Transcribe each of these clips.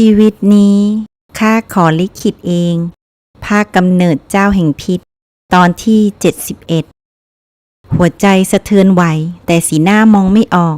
ชีวิตนี้ข้าขอลิขิตเอง ภาคกำเนิดเจ้าแห่งพิษ ตอนที่ 71 หัวใจสะเทือนไหว แต่สีหน้ามองไม่ออก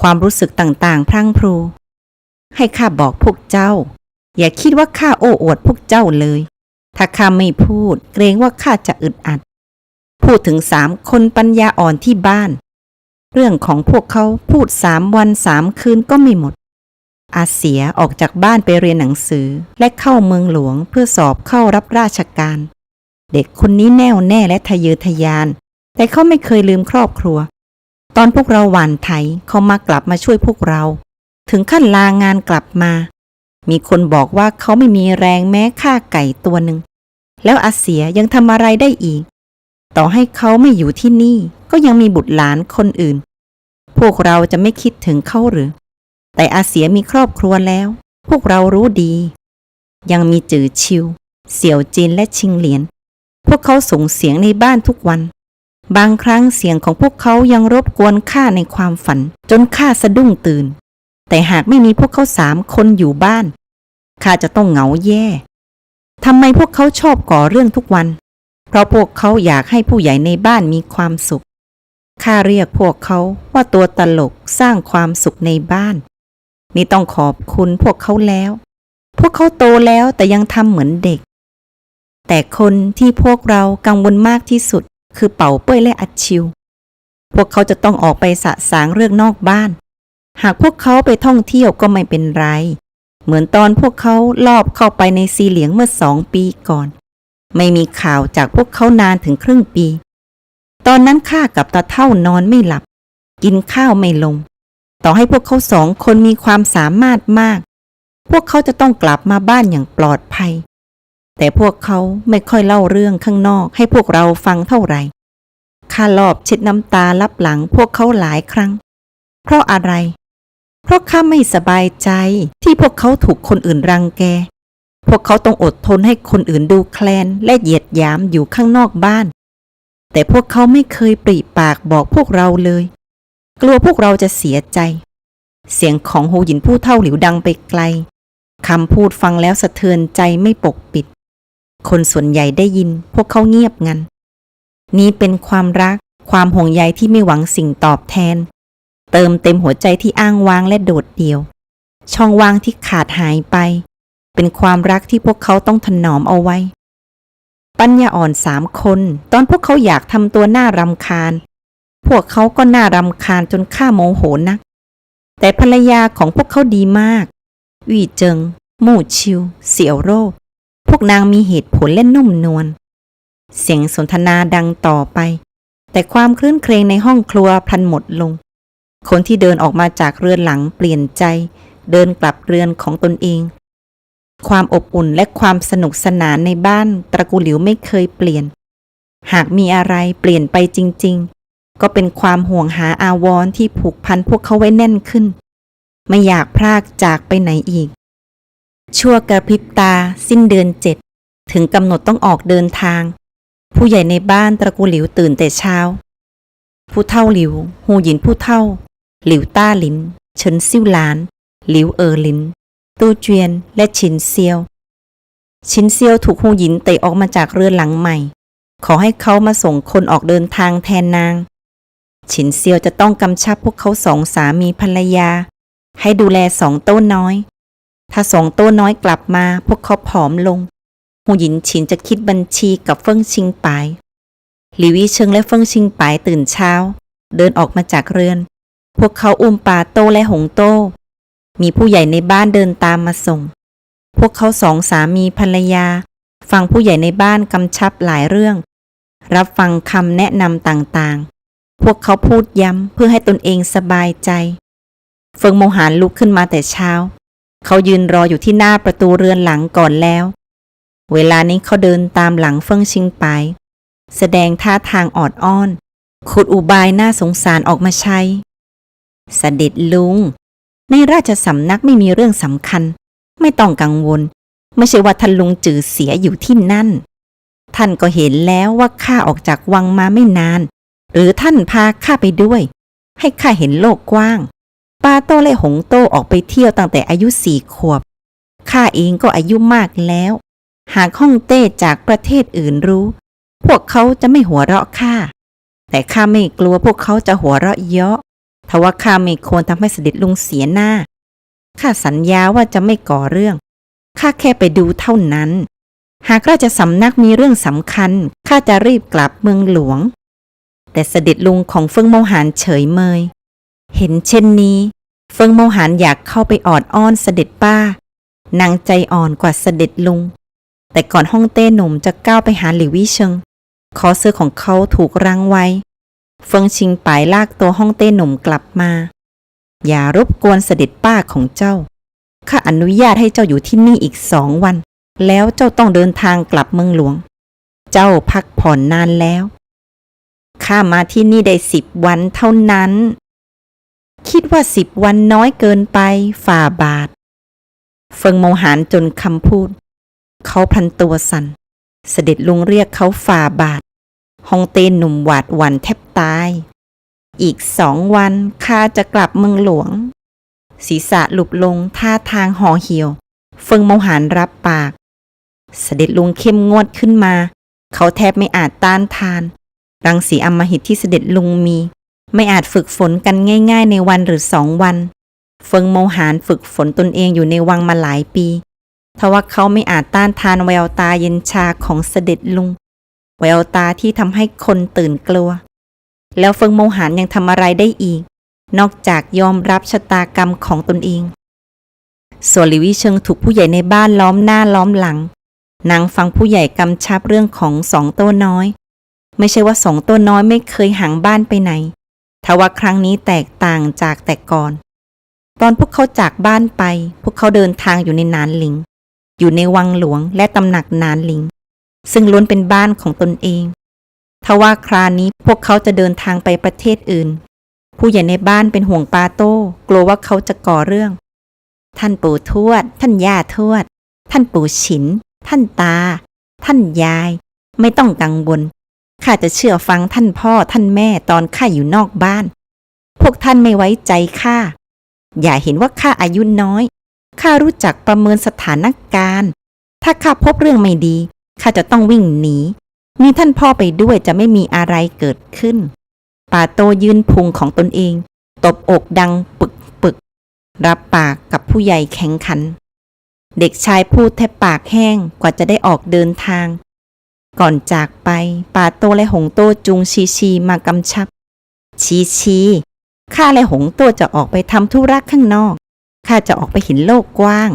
ความรู้สึกต่างๆ พรั่งพรู ให้ข้าบอกพวกเจ้า อย่าคิดว่าข้าโอ้อวดพวกเจ้าเลย ถ้าข้าไม่พูด เกรงว่าข้าจะอึดอัด พูดถึงสามคนปัญญาอ่อนที่บ้าน เรื่องของพวกเขาพูดสามวันสามคืนก็ไม่หมด อาเสียออกจากบ้านไปเรียนหนังสือ และเข้าเมืองหลวงเพื่อสอบเข้ารับราชการ เด็กคนนี้แน่วแน่และทะเยอทะยาน แต่เขาไม่เคยลืมครอบครัว ตอนพวกเราหวานไถเขามากลับมาช่วยพวกเรา ถึงขั้นลางานกลับมา มีคนบอกว่าเขาไม่มีแรงแม้ฆ่าไก่ตัวหนึ่งแล้วอาเสียยังทำอะไรได้อีก ต่อให้เขาไม่อยู่ที่นี่ก็ยังมีบุตรหลานคนอื่น พวกเราจะไม่คิดถึงเขาหรือ แต่อาเสียมีครอบครัวแล้ว พวกเรารู้ดี ยังมีจือชิว เสี่ยวจินและชิงเหลียน พวกเขาส่งเสียงในบ้านทุกวัน บางครั้งเสียงของพวกเขายังรบกวนข้าในความฝัน จนข้าสะดุ้งตื่น แต่หากไม่มีพวกเขาสามคนอยู่บ้านข้าจะต้องเหงาแย่ทำไมพวกเขาชอบก่อเรื่องทุกวัน เพราะพวกเขาอยากให้ผู้ใหญ่ในบ้านมีความสุขข้าเรียกพวกเขาว่าตัวตลกสร้างความสุขในบ้าน นี่ต้องขอบคุณพวกเขาแล้ว พวกเขาโตแล้วแต่ยังทำเหมือนเด็ก แต่คนที่พวกเรากังวลมากที่สุด คือเป่าเป้ยและอัดชิว พวกเขาจะต้องออกไปสะสางเรื่องนอกบ้าน หากพวกเขาไปท่องเที่ยวก็ไม่เป็นไร เหมือนตอนพวกเขาลอบเข้าไปในซีเหลียงเมื่อสองปีก่อน ไม่มีข่าวจากพวกเขานานถึงครึ่งปี ตอนนั้นข้ากับตาเท่านอนไม่หลับ กินข้าวไม่ลง ต่อให้พวกเขาสองคนมีความสามารถมาก พวกเขาจะต้องกลับมาบ้านอย่างปลอดภัย แต่พวกเขาไม่ค่อยเล่าเรื่องข้างนอกให้พวกเราฟังเท่าไหร่ข้าลอบเช็ดน้ำตาลับหลังพวกเขาหลายครั้ง เพราะอะไร เพราะข้าไม่สบายใจที่พวกเขาถูกคนอื่นรังแก พวกเขาต้องอดทนให้คนอื่นดูแคลนและเหยียดหยามอยู่ข้างนอกบ้าน แต่พวกเขาไม่เคยปริปากบอกพวกเราเลย กลัวพวกเราจะเสียใจ เสียงของโฮหยินผู้เท่าหลิวดังไปไกลคำพูดฟังแล้วสะเทือนใจไม่ปกปิด คนส่วนใหญ่ได้ยินพวกเขาเงียบงัน นี้เป็นความรักความห่วงใยที่ไม่หวังสิ่งตอบแทน เติมเต็มหัวใจที่อ้างว้างและโดดเดี่ยว ช่องว่างที่ขาดหายไป เป็นความรักที่พวกเขาต้องถนอมเอาไว้ ปัญญาอ่อนสามคน ตอนพวกเขาอยากทำตัวน่ารำคาญ วกเขาก็น่ารำคาญจนข้าโมโหนัก แต่ภรรยาของพวกเขาดีมากวีเจิง มู่ชิว เสี่ยวโร่พวกนางมีเหตุผลและนุ่มนวล เสียงสนทนาดังต่อไป แต่ความคลื่นเครงในห้องครัวพลันหมดลง คนที่เดินออกมาจากเรือนหลังเปลี่ยนใจ เดินกลับเรือนของตนเอง ความอบอุ่นและความสนุกสนานในบ้านตระกูลหลิวไม่เคยเปลี่ยน หากมีอะไรเปลี่ยนไปจริง ก็เป็นความห่วงหาอาวรณ์ที่ผูกพันพวกเขาไว้แน่นขึ้น ไม่อยากพรากจากไปไหนอีก ชั่วกระพริบตาสิ้นเดือนเจ็ดถึงกำหนดต้องออกเดินทาง ผู้ใหญ่ในบ้านตระกูลหลิวตื่นแต่เช้า ผู้เท่าหลิว หูหยินผู้เท่า หลิวต้าหลินเฉินซิ่วหลาน หลิวเออหลิน ตู้เจียนและชินเซียว ชินเซียวถูกหูหยินเตะออกมาจากเรือนหลังใหม่ ขอให้เขามาส่งคนออกเดินทางแทนนาง ฉินเซียวจะต้องกำชับพวกเขาสองสามีภรรยา ให้ดูแลสองโต้น้อย ถ้าสองโต้น้อยกลับมาพวกเขาผอมลงหูหยินฉินจะคิดบัญชีกับเฟิ่งชิงปายหลิวิเชิงและเฟิ่งชิงปายตื่นเช้า เดินออกมาจากเรือน พวกเขาอุ้มปาโต้และหงโต้ มีผู้ใหญ่ในบ้านเดินตามมาส่ง พวกเขาสองสามีภรรยา ฟังผู้ใหญ่ในบ้านกำชับหลายเรื่อง รับฟังคำแนะนำต่างๆ พวกเขาพูดย้ำเพื่อให้ตนเองสบายใจ เฟิงโมหานลุกขึ้นมาแต่เช้า เขายืนรออยู่ที่หน้าประตูเรือนหลังก่อนแล้ว เวลานี้เขาเดินตามหลังเฟิงชิงไป แสดงท่าทางออดอ้อนขุดอุบายน่าสงสารออกมาใช้เสด็จลุง ในราชสำนักไม่มีเรื่องสำคัญ ไม่ต้องกังวล ไม่ใช่ว่าท่านลุงจือเสียอยู่ที่นั่น ท่านก็เห็นแล้วว่าข้าออกจากวังมาไม่นาน หรือท่านพาข้าไปด้วย ให้ข้าเห็นโลกกว้าง ปาโต้และหงโต้ออกไปเที่ยวตั้งแต่อายุสี่ขวบ ข้าเองก็อายุมากแล้ว หากฮ่องเต้จากประเทศอื่นรู้ พวกเขาจะไม่หัวเราะข้า แต่ข้าไม่กลัวพวกเขาจะหัวเราะเยาะทว่าข้าไม่ควรทำให้เสด็จลุงเสียหน้า ข้าสัญญาว่าจะไม่ก่อเรื่อง ข้าแค่ไปดูเท่านั้น หากราชสำนักมีเรื่องสำคัญ ข้าจะรีบกลับเมืองหลวง แต่เสด็จลุงของเฟิงโมหานเฉยเมย เห็นเช่นนี้ เฟิงโมหานอยากเข้าไปออดอ้อนเสด็จป้านางใจอ่อนกว่าเสด็จลุง แต่ก่อนฮ่องเต้หนุ่มจะก้าวไปหาหลิววิเชิงคอเสื้อของเขาถูกรั้งไว้ เฟิงชิงปายลากตัวฮ่องเต้หนุ่มกลับมา อย่ารบกวนเสด็จป้าของเจ้าข้าอนุญาตให้เจ้าอยู่ที่นี่อีกสองวัน แล้วเจ้าต้องเดินทางกลับเมืองหลวง เจ้าพักผ่อนนานแล้ว ข้ามาที่นี่ได้สิบวันเท่านั้น คิดว่าสิบวันน้อยเกินไป ฝ่าบาท เฟิงโมหานจนคำพูด เขาพันตัวสัน่น เสด็จลุงเรียกเขาฝ่าบาทฮองเต้หนุ่มหวาดหวั่นแทบตาย อีกสองวันข้าจะกลับเมืองหลวง ศีรษะหลุบลงท่าทางห่อเหี่ยว เฟิงโมหานรับปาก เสด็จลุงเข้มงวดขึ้นมา เขาแทบไม่อาจต้านทาน รังสีอำมหิตที่เสด็จลุงมี ไม่อาจฝึกฝนกันง่าย ๆ ในวันหรือสองวัน เฟิงโมหานฝึกฝนตนเองอยู่ในวังมาหลายปีทว่าเขาไม่อาจต้านทานแววตาเย็นชาของเสด็จลุง แววตาที่ทำให้คนตื่นกลัว แล้วเฟิงโมหานยังทำอะไรได้อีก นอกจากยอมรับชะตากรรมของตนเองส่วนหลิวิเชิงถูกผู้ใหญ่ในบ้านล้อมหน้าล้อมหลังนางฟังผู้ใหญ่กำชับเรื่องของสองตัวน้อย ไม่ใช่ว่าสองตัวน้อยไม่เคยห่างบ้านไปไหนทว่าครั้งนี้แตกต่างจากแต่ก่อน ตอนพวกเขาจากบ้านไป พวกเขาเดินทางอยู่ในนานหลิง อยู่ในวังหลวงและตำหนักนานหลิง ซึ่งล้วนเป็นบ้านของตนเองทว่าคราวนี้พวกเขาจะเดินทางไปประเทศอื่น ผู้ใหญ่ในบ้านเป็นห่วงปาโต้ กลัวว่าเขาจะก่อเรื่อง ท่านปู่ทวด ท่านย่าทวด ท่านปู่ฉิน ท่านตา ท่านยาย ไม่ต้องกังวล ข้าจะเชื่อฟังท่านพ่อท่านแม่ตอนข้าอยู่นอกบ้าน พวกท่านไม่ไว้ใจข้า อย่าเห็นว่าข้าอายุน้อย ข้ารู้จักประเมินสถานการณ์ ถ้าข้าพบเรื่องไม่ดี ข้าจะต้องวิ่งหนี มีท่านพ่อไปด้วยจะไม่มีอะไรเกิดขึ้น ป่าโตยืนพุงของตนเอง ตบอกดังปึกปึก รับปากกับผู้ใหญ่แข็งขัน เด็กชายพูดแทบปากแห้งกว่าจะได้ออกเดินทาง ก่อนจากไป ป่าโตและหงโตจุงชีชีมากำชับ ชีชีข้าและหงโตจะออกไปทำธุระข้างนอกข้าจะออกไปเห็นโลกกว้าง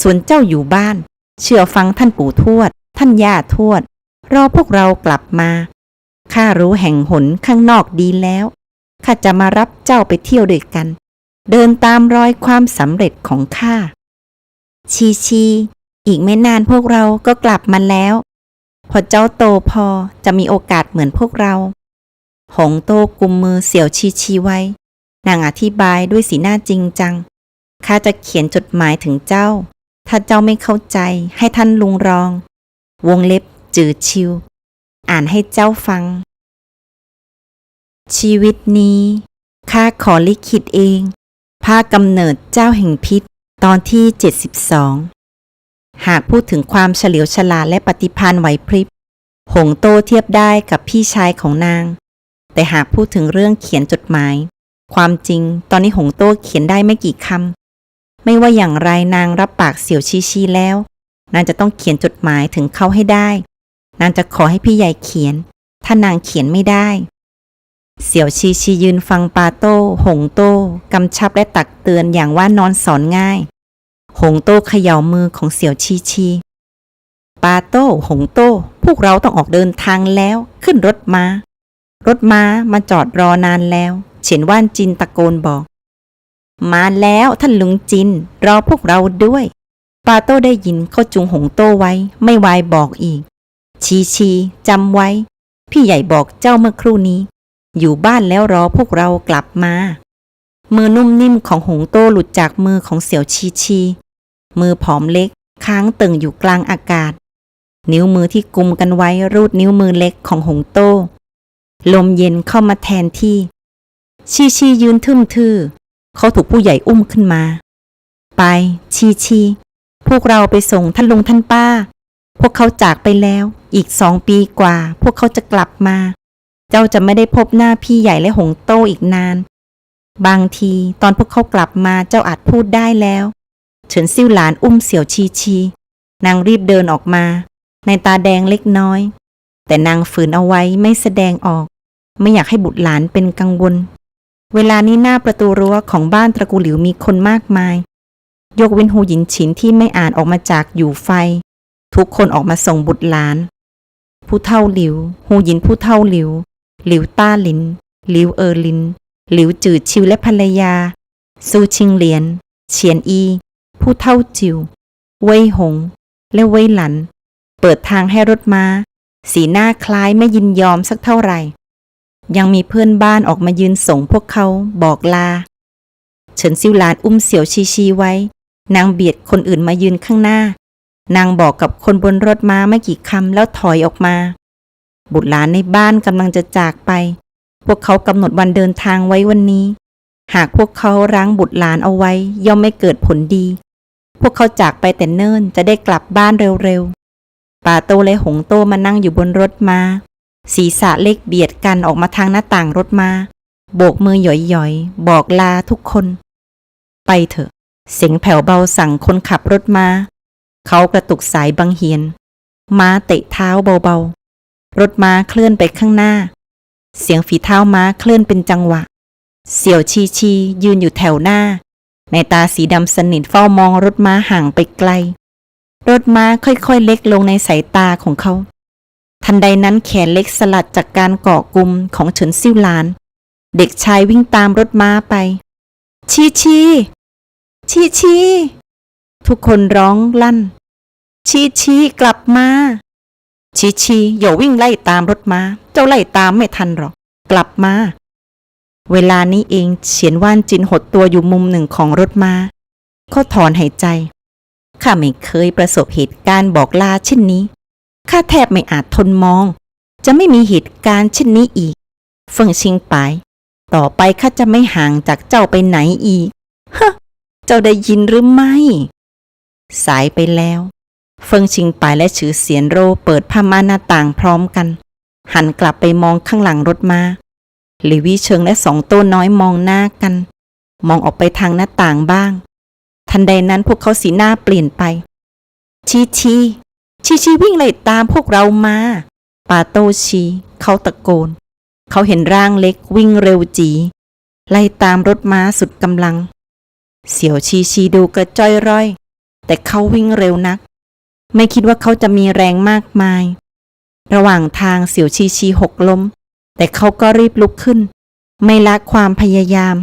ส่วนเจ้าอยู่บ้าน เชื่อฟังท่านปู่ทวด ท่านย่าทวด รอพวกเรากลับมาข้ารู้แห่งหนข้างนอกดีแล้วข้าจะมารับเจ้าไปเที่ยวด้วยกัน เดินตามรอยความสำเร็จของข้าชีชี อีกไม่นานพวกเราก็กลับมาแล้ว พอเจ้าโตพอจะมีโอกาสเหมือนพวกเรา หงโตกุมมือเสี่ยวชีชีไว้ นางอธิบายด้วยสีหน้าจริงจัง ข้าจะเขียนจดหมายถึงเจ้า ถ้าเจ้าไม่เข้าใจให้ท่านลุงรอง วงเล็บจือชิว อ่านให้เจ้าฟัง ชีวิตนี้ข้าขอลิขิตเองภาคกำเนิดเจ้าแห่งพิษตอนที่ 72 หากพูดถึงความเฉลียวฉลาดและปฏิภาณไหวพริบ หงโตเทียบได้กับพี่ชายของนาง แต่หากพูดถึงเรื่องเขียนจดหมาย ความจริง ตอนนี้หงโตเขียนได้ไม่กี่คำ ไม่ว่าอย่างไรนางรับปากเสี่ยวชีชีแล้ว นางจะต้องเขียนจดหมายถึงเขาให้ได้ นางจะขอให้พี่ใหญ่เขียน ถ้านางเขียนไม่ได้ เสี่ยวชีชียืนฟังปาโต้หงโต้กำชับและตักเตือนอย่างว่านอนสอนง่าย หงโต้เขย่ามือของเสี่ยวชีชี ปาโต้หงโต้ พวกเราต้องออกเดินทางแล้ว ขึ้นรถมา้า รถม้ามาจอดรอนานแล้ว เฉียนว่านจินตะโกนบอก มาแล้วท่านลุงจิน รอพวกเราด้วย ปาโต้ได้ยินเขาจุงหงโต้ไว้ ไม่วายบอกอีก ชีชีจำไว้ พี่ใหญ่บอกเจ้าเมื่อครู่นี้ อยู่บ้านแล้วรอพวกเรากลับมามือนุ่มนิ่มของหงโต้หลุดจากมือของเสี่ยวชีชี มือผอมเล็ก ค้างตึงอยู่กลางอากาศ นิ้วมือที่กุมกันไว้รูดนิ้วมือเล็กของหงโต้ ลมเย็นเข้ามาแทนที่ ชีชียืนทึมทื่อ เขาถูกผู้ใหญ่อุ้มขึ้นมา ไป ชีชีพพวกเราไปส่งท่านลุงท่านป้า พวกเขาจากไปแล้วอีกสองปีกว่า พวกเขาจะกลับมา เจ้าจะไม่ได้พบหน้าพี่ใหญ่และหงโต้อีกนานบางทีตอนพวกเขากลับมาเจ้าอาจพูดได้แล้ว เฉินซิ่วหลานอุ้มเสี่ยวชีชี นางรีบเดินออกมา ในตาแดงเล็กน้อย แต่นางฝืนเอาไว้ไม่แสดงออก ไม่อยากให้บุตรหลานเป็นกังวล เวลานี้หน้าประตูรั้วของบ้านตระกูลหลิวมีคนมากมาย ยกเว้นหูหยินฉินที่ไม่อ่านออกมาจากอยู่ไฟ ทุกคนออกมาส่งบุตรหลาน ผู้เท่าหลิว หูหยินผู้เท่าหลิว หลิวต้าหลิน หลิวเออหลิน หลิวจืดชิวและภรรยาซูชิงเหลียนเฉียนอี ผู้เท่าจิว เว่ยหง และเว่ยหลัน เปิดทางให้รถม้า สีหน้าคล้ายไม่ยินยอมสักเท่าไหร่ ยังมีเพื่อนบ้านออกมายืนส่งพวกเขาบอกลา เฉินซิวหลานอุ้มเสี่ยวชีชีไว้ นางเบียดคนอื่นมายืนข้างหน้า นางบอกกับคนบนรถม้าไม่กี่คำแล้วถอยออกมา บุตรหลานในบ้านกำลังจะจากไป พวกเขากำหนดวันเดินทางไว้วันนี้หากพวกเขารั้งบุตรหลานเอาไว้ย่อมไม่เกิดผลดี พวกเขาจากไปแต่เนิ่นจะได้กลับบ้านเร็วๆ ป่าโตและหงโตมานั่งอยู่บนรถมา้า ศีรษะเล็กเบียดกันออกมาทางหน้าต่างรถมาโบกมือหย่อยๆ บอกลาทุกคน ไปเถอะ เสียงแผ่วเบาสั่งคนขับรถมาเขากระตุกสายบังเหียน ม้าเตะเท้าเบาๆ รถม้าเคลื่อนไปข้างหน้า เสียงฝีเท้าม้าเคลื่อนเป็นจังหวะ เสี่ยวชีชียืนอยู่แถวหน้า ในตาสีดำสนิทเฝ้ามองรถม้าห่างไปไกล รถม้าค่อยๆเล็กลงในสายตาของเขา ทันใดนั้นแขนเล็กสลัดจากการเกาะกลุ่มของเฉินซิ่วหลาน เด็กชายวิ่งตามรถม้าไป ชีชีชีชีทุกคนร้องลั่น ชีชีกลับมา ชีชีอย่าวิ่งไล่ตามรถม้า เจ้าไล่ตามไม่ทันหรอก กลับมา เวลานี้เองเฉียนว่านจินหดตัวอยู่มุมหนึ่งของรถม้าเขาถอนหายใจ ข้าไม่เคยประสบเหตุการณ์บอกลาเช่นนี้ ข้าแทบไม่อาจทนมอง จะไม่มีเหตุการณ์เช่นนี้อีก เฟิงชิงไป ต่อไปข้าจะไม่ห่างจากเจ้าไปไหนอีก ฮะ เจ้าได้ยินหรือไม่ สายไปแล้ว เฟิงชิงไปและฉือเสียนโรเปิดผ้าม่านหน้าต่างพร้อมกัน หันกลับไปมองข้างหลังรถมาห ลิวิเชิงและสองโต้น้อยมองหน้ากัน มองออกไปทางหน้าต่างบ้าง ทันใดนั้นพวกเขาสีหน้าเปลี่ยนไป ชีชีชีชีวิ่งไล่ตามพวกเรามา ปาโตชีเขาตะโกน เขาเห็นร่างเล็กวิ่งเร็วจีไล่ตามรถม้าสุดกำลัง เสี่ยวชีชีดูกระจ้อยร่อย แต่เขาวิ่งเร็วนัก ไม่คิดว่าเขาจะมีแรงมากมาย ระหว่างทางเสี่ยวชีชีหกล้ม แต่เขาก็รีบลุกขึ้น ไม่ละความพยายาม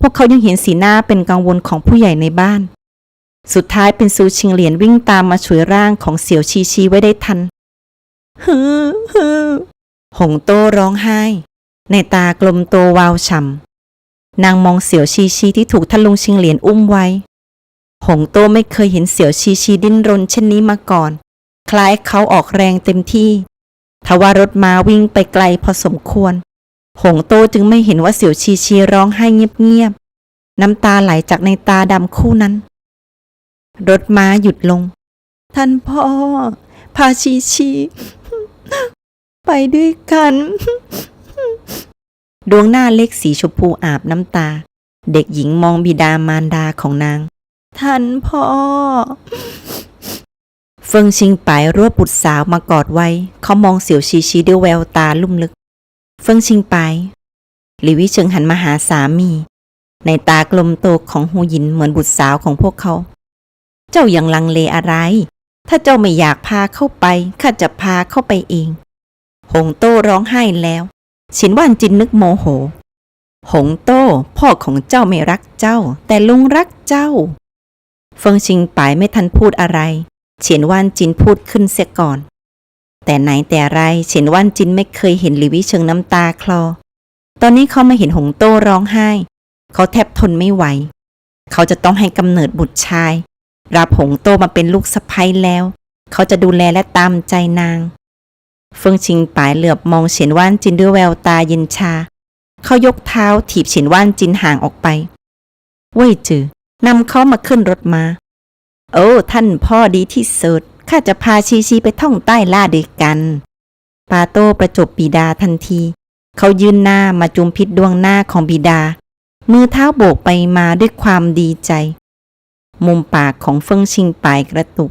พวกเขายังเห็นสีหน้าเป็นกังวลของผู้ใหญ่ในบ้าน สุดท้ายเป็นซูชิงเหลียนวิ่งตามมาช่วยร่างของเสี่ยวชีชีไว้ได้ทันฮือฮือหงโต้ร้องไห้ ในตากลมโตวาวฉ่ำนางมองเสี่ยวชีชีที่ถูกท่านลุงชิงเหลียนอุ้มไว้ หงโต้ไม่เคยเห็นเสี่ยวชีชีดิ้นรนเช่นนี้มาก่อน คล้ายเขาออกแรงเต็มที่ ทว่ารถม้าวิ่งไปไกลพอสมควร หงโตจึงไม่เห็นว่าเสี่ยวชีชีร้องไห้เงียบๆ น้ำตาไหลจากในตาดำคู่นั้น รถม้าหยุดลง ท่านพ่อ พาชีชี ไปด้วยกัน ดวงหน้าเล็กสีชมพูอาบน้ำตา เด็กหญิงมองบิดามารดาของนาง ท่านพ่อ เฟิงชิงไปรวบบุตรสาวมากอดไว้ เขามองเสี่ยวชีชีด้วยแววตาลุ่มลึก เฟิงชิงไปหลิวิเชิงหันมาหาสามี ในตากลมโตของหูยินเหมือนบุตรสาวของพวกเขา เจ้ายังลังเลอะไร ถ้าเจ้าไม่อยากพาเข้าไปข้าจะพาเข้าไปเอง หงโต้ร้องไห้แล้ว ฉินว่านจินนึกโมโห หงโต้พ่อของเจ้าไม่รักเจ้า แต่ลุงรักเจ้า เฟิงชิงปายไม่ทันพูดอะไร เฉียนว่านจินพูดขึ้นเสียก่อน แต่ไหนแต่ไรเฉียนว่านจินไม่เคยเห็นหลิวิเชิงน้ำตาคลอ ตอนนี้เขามาเห็นหงโต้ร้องไห้ เขาแทบทนไม่ไหว เขาจะต้องให้กำเนิดบุตรชาย รับหงโตมาเป็นลูกสะใภ้แล้ว เขาจะดูแลและตามใจนางเฟิงชิงปายเหลือบมองเฉียนว่านจินด้วยแววตาเย็นชา เขายกเท้าถีบเฉียนว่านจินห่างออกไปเว่ยจือนำเขามาขึ้นรถมา โอ้ ท่านพ่อดีที่สุด ข้าจะพาชีชีไปท่องใต้ล่าด้วยกัน ปาโต้ประจบบิดาทันที เขายืนหน้ามาจุมพิษดวงหน้าของบิดา มือเท้าโบกไปมาด้วยความดีใจ มุมปากของเฟิงชิงปายกระตุก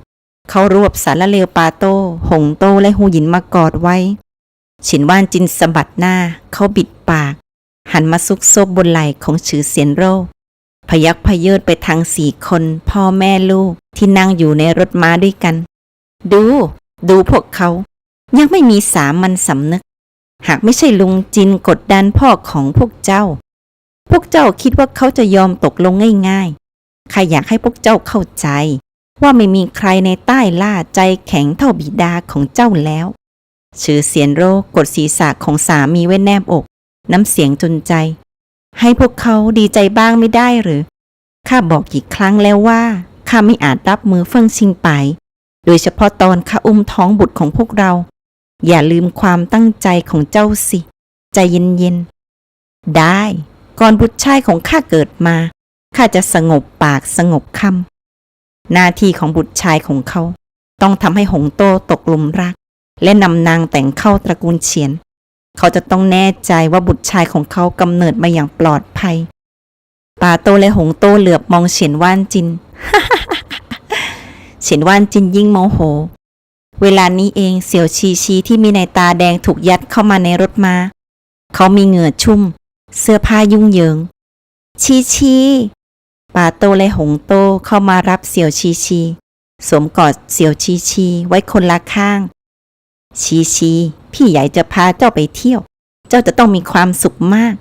เขารวบสารเลวปาโต้ หงโต้และหูหยินมากอดไว้ ฉินว่านจินสะบัดหน้า เขาบิดปาก หันมาซุกซบบนไหล่ของฉือเสียนโร่ พยักพเยิดไปทางสี่คนพ่อแม่ลูกที่นั่งอยู่ในรถม้าด้วยกัน ดู ดูพวกเขา ยังไม่มีสามัญสำนึก หากไม่ใช่ลุงจินกดดันพ่อของพวกเจ้า พวกเจ้าคิดว่าเขาจะยอมตกลงง่ายๆข้าอยากให้พวกเจ้าเข้าใจ ว่าไม่มีใครในใต้ล่าใจแข็งเท่าบิดาของเจ้าแล้วชื่อเสียนโรกดศีรษะของสามีไว้แนบอก น้ำเสียงจนใจ ให้พวกเขาดีใจบ้างไม่ได้หรือ ข้าบอกกี่ครั้งแล้วว่า ข้าไม่อาจรับมือเฟิ่งชิงไป โดยเฉพาะตอนข้าอุ้มท้องบุตรของพวกเรา อย่าลืมความตั้งใจของเจ้าสิ ใจเย็นๆ ได้ ก่อนบุตรชายของข้าเกิดมา ข้าจะสงบปากสงบคำหน้าที่ของบุตรชายของเขา ต้องทำให้หงโตตกลุมรัก และนำนางแต่งเข้าตระกูลเฉียน เขาจะต้องแน่ใจว่าบุตรชายของเขากำเนิดมาอย่างปลอดภัยปาโตและหงโตเหลือบมองเฉียนว่านจิน เฉียนว่านจินยิ่งโมโห เวลานี้เองเสี่ยวชีชีที่มีในตาแดงถูกยัดเข้ามาในรถมาเขามีเหงื่อชุ่ม เสื้อผ้ายุ่งเหยิง ชีชีปาโตและหงโตเข้ามารับเสี่ยวชีชี สวมกอดเสี่ยวชีชีไว้คนละข้าง ชีชีพี่ใหญ่จะพาเจ้าไปเที่ยว เจ้าจะต้องมีความสุขมาก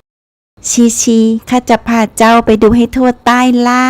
ชีชีข้าจะพาเจ้าไปดูให้ทั่วใต้ล่า